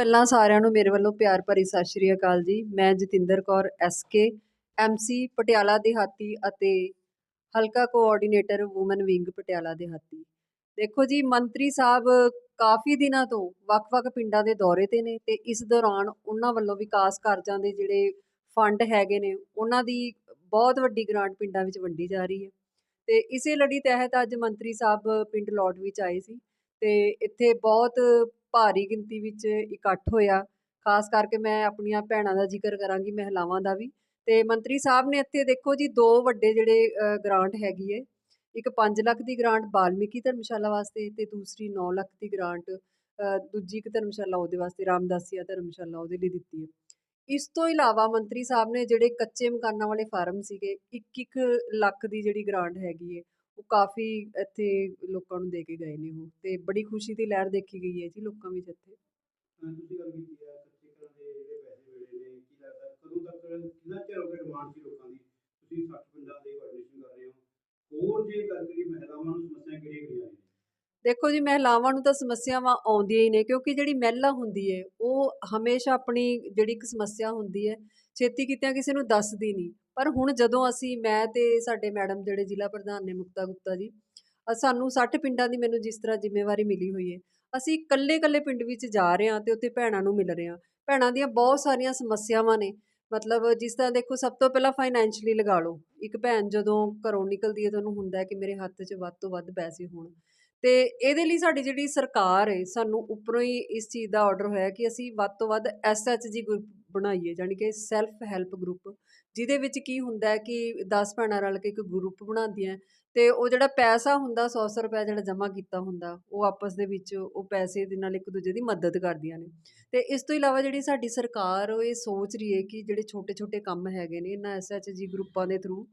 ਪਹਿਲਾਂ ਸਾਰਿਆਂ ਨੂੰ ਮੇਰੇ ਵੱਲੋਂ ਪਿਆਰ ਭਰੀ ਸਤਿ ਸ਼੍ਰੀ ਅਕਾਲ ਜੀ। ਮੈਂ ਜਤਿੰਦਰ ਕੌਰ ਐਸਕੇ ਐਮਸੀ ਪਟਿਆਲਾ ਦਿਹਾਤੀ ਅਤੇ ਹਲਕਾ ਕੋਆਰਡੀਨੇਟਰ ਔਮਨ ਵਿੰਗ ਪਟਿਆਲਾ ਦਿਹਾਤੀ। ਦੇਖੋ ਜੀ, ਮੰਤਰੀ ਸਾਹਿਬ ਕਾਫੀ ਦਿਨਾਂ ਤੋਂ ਵੱਖ-ਵੱਖ ਪਿੰਡਾਂ ਦੇ ਦੌਰੇ ਤੇ ਨੇ ਤੇ ਇਸ ਦੌਰਾਨ ਉਹਨਾਂ ਵੱਲੋਂ ਵਿਕਾਸ ਕਾਰਜਾਂ ਦੇ ਜਿਹੜੇ ਫੰਡ ਹੈਗੇ ਨੇ, ਉਹਨਾਂ ਦੀ ਬਹੁਤ ਵੱਡੀ ਗ੍ਰਾਂਟ ਪਿੰਡਾਂ ਵਿੱਚ ਵੰਡੀ ਜਾ ਰਹੀ ਹੈ। ਤੇ ਇਸੇ ਲੜੀ ਤਹਿਤ ਅੱਜ ਮੰਤਰੀ ਸਾਹਿਬ ਪਿੰਡ ਲੋਟ ਵਿੱਚ ਆਏ ਸੀ ਤੇ ਇੱਥੇ ਬਹੁਤ ਭਾਰੀ ਗਿਣਤੀ ਵਿੱਚ ਇਕੱਠ ਹੋਇਆ। ਖਾਸ ਕਰਕੇ ਮੈਂ ਆਪਣੀਆਂ ਭੈਣਾਂ ਦਾ ਜ਼ਿਕਰ ਕਰਾਂਗੀ ਮਹਿਲਾਵਾਂ ਦਾ ਵੀ। ਤੇ ਮੰਤਰੀ ਸਾਹਿਬ ਨੇ ਇੱਥੇ ਦੇਖੋ ਜੀ ਦੋ ਵੱਡੇ ਜਿਹੜੇ ਅ, ਗ੍ਰਾਂਟ ਹੈਗੀ ਏ। ਇੱਕ 5 ਲੱਖ ਦੀ ਗ੍ਰਾਂਟ ਬਾਲਮੀਕੀ ਧਰਮਸ਼ਾਲਾ ਵਾਸਤੇ ਤੇ ਦੂਸਰੀ 9 ਲੱਖ ਦੀ ਗ੍ਰਾਂਟ ਦੂਜੀ ਇੱਕ ਧਰਮਸ਼ਾਲਾ ਉਹਦੇ ਵਾਸਤੇ ਰਾਮਦਾਸੀਆ ਧਰਮਸ਼ਾਲਾ ਉਹਦੇ ਲਈ ਦਿੱਤੀ ਹੈ ਇਸ ਤੋਂ ਇਲਾਵਾ ਮੰਤਰੀ ਸਾਹਿਬ ਨੇ ਜਿਹੜੇ ਕੱਚੇ ਮਕਾਨਾਂ ਵਾਲੇ ਫਾਰਮ ਸੀਗੇ 1-1 ਲੱਖ ਦੀ ਜਿਹੜੀ ਗ੍ਰਾਂਟ ਹੈਗੀ ਏ ਉਹ ਕਾਫੀ ਇੱਥੇ ਲੋਕਾਂ ਨੂੰ ਦੇ ਕੇ ਗਏ ਨੇ ਉਹ ਤੇ ਬੜੀ ਖੁਸ਼ੀ ਦੀ ਲਹਿਰ ਦੇਖੀ ਗਈ ਹੈ ਜੀ ਲੋਕਾਂ ਵਿੱਚ ਇੱਥੇ। ਤੁਸੀਂ ਗੱਲ ਕੀਤੀ ਹੈ ਕੱਚੇ ਘਰਾਂ ਦੇ ਜਿਹੜੇ ਪੈਸੇ ਮਿਲੇ ਨੇ, ਕੀ ਲੱਗਦਾ ਕਦੋਂ ਤੱਕ, ਕਿੰਨਾ ਚਿਰ ਹੋ ਗਿਆ ਡਿਮਾਂਡ ਸੀ ਲੋਕਾਂ ਦੀ? ਤੁਸੀਂ 60 ਪਿੰਡਾਂ ਦੇ ਕੋਆਰਡੀਨੇਸ਼ਨ ਕਰ ਰਹੇ ਹੋ। ਹੋਰ ਜੇ ਗੱਲ ਕਰੀਏ ਮਹਿਲਾਵਾਂ ਨੂੰ ਸਮੱਸਿਆ ਕਿਹੜੀਆਂ ਕਿਹੜੀਆਂ ਦੇਖੋ ਜੀ, ਮਹਿਲਾਵਾਂ ਨੂੰ ਤਾਂ ਸਮੱਸਿਆਵਾਂ ਆਉਂਦੀਆਂ ਹੀ ਨੇ, ਕਿਉਂਕਿ ਜਿਹੜੀ ਮਹਿਲਾ ਹੁੰਦੀ ਹੈ ਉਹ ਹਮੇਸ਼ਾ ਆਪਣੀ ਜਿਹੜੀ ਇੱਕ ਸਮੱਸਿਆ ਹੁੰਦੀ ਹੈ ਛੇਤੀ ਕਿਤਿਆਂ ਕਿਸੇ ਨੂੰ ਦੱਸਦੀ ਨਹੀਂ। ਪਰ ਹੁਣ ਜਦੋਂ ਅਸੀਂ, ਮੈਂ ਤੇ ਸਾਡੇ ਮੈਡਮ ਜਿਹੜੇ ਜ਼ਿਲ੍ਹਾ ਪ੍ਰਧਾਨ ਨੇ ਮੁਕਤਾ ਗੁਪਤਾ ਜੀ ਸਾਨੂੰ 60 ਪਿੰਡਾਂ ਦੀ ਮੈਨੂੰ ਜਿਸ ਤਰ੍ਹਾਂ ਜ਼ਿੰਮੇਵਾਰੀ ਮਿਲੀ ਹੋਈ ਹੈ ਅਸੀਂ ਇਕੱਲੇ-ਇਕੱਲੇ ਪਿੰਡ ਵਿੱਚ ਜਾ ਰਹੇ ਹਾਂ ਤੇ ਉੱਥੇ ਭੈਣਾਂ ਨੂੰ ਮਿਲ ਰਹੇ ਹਾਂ। ਭੈਣਾਂ ਦੀਆਂ ਬਹੁਤ ਸਾਰੀਆਂ ਸਮੱਸਿਆਵਾਂ ਨੇ, ਮਤਲਬ ਜਿਸ ਤਰ੍ਹਾਂ ਦੇਖੋ, ਸਭ ਤੋਂ ਪਹਿਲਾਂ ਫਾਈਨੈਂਸ਼ਲੀ ਲਗਾ ਲਓ। ਇੱਕ ਭੈਣ ਜਦੋਂ ਘਰੋਂ ਨਿਕਲਦੀ ਹੈ ਤਾਂ ਉਹਨੂੰ ਹੁੰਦਾ ਕਿ ਮੇਰੇ ਹੱਥ 'ਚ ਵੱਧ ਤੋਂ ਵੱਧ ਪੈਸੇ ਹੋਣ। ਤੇ ਇਹਦੇ ਲਈ ਸਾਡੀ ਜਿਹੜੀ ਸਰਕਾਰ ਹੈ ਸਾਨੂੰ ਉੱਪਰੋਂ ਹੀ ਇਸ ਚੀਜ਼ ਦਾ ਆਰਡਰ ਹੋਇਆ ਕਿ ਅਸੀਂ ਵੱਧ ਤੋਂ ਵੱਧ ਐਸਐਚਜੀ ਗਰੁੱਪ ਬਣਾਈਏ, ਜਾਣੀ ਕਿ ਸੈਲਫ ਹੈਲਪ ਗਰੁੱਪ ਜਿਹਦੇ ਵਿੱਚ ਕੀ ਹੁੰਦਾ ਕਿ 10 ਭੈਣਾਂ ਰਲ ਕੇ ਇੱਕ ਗਰੁੱਪ ਬਣਾਉਂਦੀਆਂ ਤੇ ਉਹ ਜਿਹੜਾ ਪੈਸਾ ਹੁੰਦਾ 100 ਰੁਪਏ ਜਿਹੜਾ ਜਮ੍ਹਾਂ ਕੀਤਾ ਹੁੰਦਾ, ਉਹ ਆਪਸ ਦੇ ਵਿੱਚ ਉਹ ਪੈਸੇ ਦੇ ਨਾਲ ਇੱਕ ਦੂਜੇ ਦੀ ਮਦਦ ਕਰਦੀਆਂ ਨੇ। ਤੇ ਇਸ ਤੋਂ ਇਲਾਵਾ ਜਿਹੜੀ ਸਾਡੀ ਸਰਕਾਰ ਉਹ ਇਹ ਸੋਚ ਰਹੀ ਹੈ ਕਿ ਜਿਹੜੇ ਛੋਟੇ-ਛੋਟੇ ਕੰਮ ਹੈਗੇ ਨੇ ਇਹਨਾਂ ਐਸਐਚਜੀ ਗਰੁੱਪਾਂ ਦੇ ਥਰੂ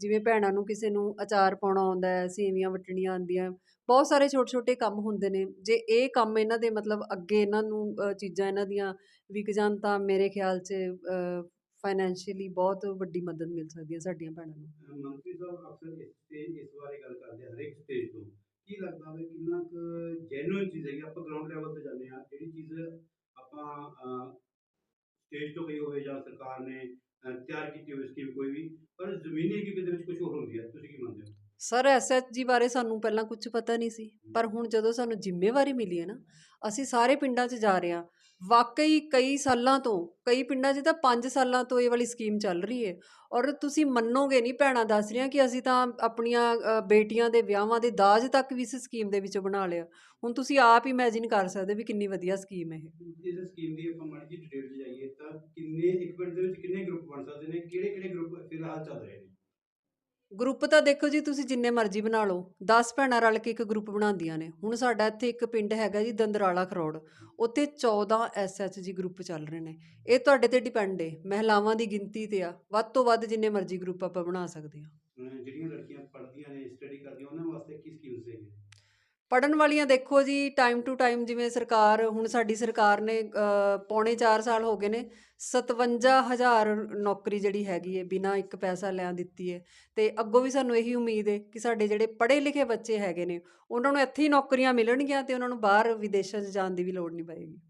ਜਿਵੇਂ ਭੈਣਾਂ ਨੂੰ ਕਿਸੇ ਨੂੰ ਅਚਾਰ ਪਾਉਣਾ ਆਉਂਦਾ ਹੈ ਸੇਵੀਆਂ ਵਟਣੀਆਂ ਆਉਂਦੀਆਂ ਬਹੁਤ ਸਾਰੇ ਛੋਟੇ-ਛੋਟੇ ਕੰਮ ਹੁੰਦੇ ਨੇ। ਜੇ ਇਹ ਕੰਮ ਇਹਨਾਂ ਦੇ ਮਤਲਬ ਅੱਗੇ ਇਹਨਾਂ ਨੂੰ ਅ, ਚੀਜ਼ਾਂ ਇਹਨਾਂ ਦੀਆਂ ਵਿਕ ਜਾਣ ਤਾਂ ਮੇਰੇ ਖਿਆਲ 'ਚ ਫਾਈਨੈਂਸ਼ੀਅਲੀ ਬਹੁਤ ਵੱਡੀ ਮਦਦ ਮਿਲ ਸਕਦੀ ਹੈ ਸਾਡੀਆਂ ਭੈਣਾਂ ਨੂੰ। ਅਹ ਮੰਤਰੀ ਸਾਹਿਬ ਅਕਸਰ ਇਸ ਤੇ ਇਸ ਬਾਰੇ ਗੱਲ ਕਰਦੇ ਆ ਹਰੇਕ ਸਟੇਜ ਤੋਂ। ਕੀ ਲੱਗਦਾ ਵੀ ਕਿੰਨਾ ਕੁ ਜੈਨੂਇਨ ਚੀਜ਼ ਹੈ ਕਿ ਆਪਾਂ ਗਰਾਊਂਡ ਲੈਵਲ ਤੇ ਜਾਂਦੇ ਆ ਜਿਹੜੀ ਚੀਜ਼ ਆਪਾਂ ਸਟੇਜ ਤੋਂ ਗਈ ਹੋਵੇ ਜਾਂ ਸਰਕਾਰ ਨੇ ਅਹ, ਤਿਆਰ ਕੀਤੀ ਹੋਈ ਸਕੀਮ ਕੋਈ ਵੀ, ਪਰ ਜ਼ਮੀਨੀ ਹਕੀਕਤ ਦੇ ਵਿੱਚ ਕੁਝ ਹੋਰ ਹੁੰਦੀ ਹੈ। ਤੁਸੀਂ ਕੀ ਮੰਨਦੇ ਹੋ? ਸਰ ਐਸਐਚਜੀ ਬਾਰੇ ਸਾਨੂੰ ਪਹਿਲਾਂ ਕੁਝ ਪਤਾ ਨਹੀਂ ਸੀ ਪਰ ਹੁਣ ਜਦੋਂ ਸਾਨੂੰ ਜ਼ਿੰਮੇਵਾਰੀ ਮਿਲੀ ਹੈ ਨਾ ਅਸੀਂ ਸਾਰੇ ਪਿੰਡਾਂ 'ਚ ਜਾ ਰਹੇ ਹਾਂ। ਵਾਕਈ ਕਈ ਸਾਲਾਂ ਤੋਂ ਕਈ ਪਿੰਡਾਂ 'ਚ ਤਾਂ 5 ਸਾਲਾਂ ਤੋਂ ਇਹ ਵਾਲੀ ਸਕੀਮ ਚੱਲ ਰਹੀ ਹੈ। ਔਰ ਤੁਸੀਂ ਮੰਨੋਗੇ ਨਹੀਂ ਭੈਣਾਂ ਦੱਸ ਰਹੀਆਂ ਕਿ ਅਸੀਂ ਤਾਂ ਆਪਣੀਆਂ ਬੇਟੀਆਂ ਦੇ ਵਿਆਹਾਂ ਦੇ ਦਾਜ ਤੱਕ ਵੀ ਇਸ ਸਕੀਮ ਦੇ ਵਿੱਚੋਂ ਬਣਾ ਲਿਆ। ਹੁਣ ਤੁਸੀਂ ਆਪ ਇਮੇਜਿਨ ਕਰ ਸਕਦੇ ਵੀ ਕਿੰਨੀ ਵਧੀਆ ਸਕੀਮ ਹੈ ਇਹ। ਇਸ ਸਕੀਮ ਦੀ ਆਪਾਂ ਮਾੜੀ ਜਿਹੀ ਡਿਟੇਲ 'ਚ ਜਾਈਏ ਤਾਂ ਕਿੰਨੇ ਇੱਕ ਪਿੰਡ ਦੇ ਵਿੱਚ ਕਿੰਨੇ ਗਰੁੱਪ ਬਣ ਸਕਦੇ ਨੇ ਕਿਹੜੇ ਕਿਹੜੇ ਗਰੁੱਪ ਫਿਲਹਾਲ ਚੱਲ ਰਹੇ ਨੇ? ਗਰੁੱਪ ਤਾਂ ਦੇਖੋ ਜੀ ਤੁਸੀਂ ਜਿੰਨੇ ਮਰਜ਼ੀ ਬਣਾ ਲਓ। 10 ਭੈਣਾਂ ਰਲ ਕੇ ਇੱਕ ਗਰੁੱਪ ਬਣਾਉਂਦੀਆਂ ਨੇ। ਹੁਣ ਸਾਡਾ ਇੱਥੇ ਇੱਕ ਪਿੰਡ ਹੈਗਾ ਜੀ ਦੰਦਰਾਲਾ ਖਰੋੜ। ਉੱਥੇ 14 ਐਸਐਚਜੀ ਗਰੁੱਪ ਚੱਲ ਰਹੇ ਨੇ। ਇਹ ਤੁਹਾਡੇ ਤੇ ਡਿਪੈਂਡ ਏ। ਮਹਿਲਾਵਾਂ ਦੀ ਗਿਣਤੀ ਤੇ ਆ। ਵੱਧ ਤੋਂ ਵੱਧ ਜਿੰਨੇ ਮਰਜ਼ੀ ਗਰੁੱਪ ਆਪਾਂ ਬਣਾ ਸਕਦੇ ਹਾਂ। ਜਿਹੜੀਆਂ ਲੜਕੀਆਂ ਪੜ੍ਹਦੀਆਂ ਨੇ ਸਟੱਡੀ ਕਰਦੀਆਂ, ਉਹਨਾਂ ਵਾਸਤੇ ਕੀ ਸਕੀਮਸ ਹੈਗੇ ਪੜਨ ਵਾਲੀਆਂ ਦੇਖੋ ਜੀ ਟਾਈਮ ਟੂ ਟਾਈਮ ਜਿਵੇਂ ਸਰਕਾਰ, ਹੁਣ ਸਾਡੀ ਸਰਕਾਰ ਨੇ ਪੌਣੇ 4 ਸਾਲ ਹੋ ਗਏ ਨੇ 57000 ਨੌਕਰੀ ਜਿਹੜੀ ਹੈਗੀ ਹੈ ਬਿਨਾਂ ਇੱਕ ਪੈਸਾ ਲੈਣ ਦਿੱਤੀ ਹੈ ਤੇ ਅੱਗੋਂ ਵੀ ਸਾਨੂੰ ਇਹੀ ਉਮੀਦ ਹੈ ਕਿ ਸਾਡੇ ਜਿਹੜੇ ਪੜ੍ਹੇ ਲਿਖੇ ਬੱਚੇ ਹੈਗੇ ਨੇ, ਉਹਨਾਂ ਨੂੰ ਇੱਥੇ ਹੀ ਨੌਕਰੀਆਂ ਮਿਲਣਗੀਆਂ ਤੇ ਉਹਨਾਂ ਨੂੰ ਬਾਹਰ ਵਿਦੇਸ਼ਾਂ 'ਚ ਜਾਣ ਦੀ ਵੀ ਲੋੜ ਨਹੀਂ ਪਏਗੀ।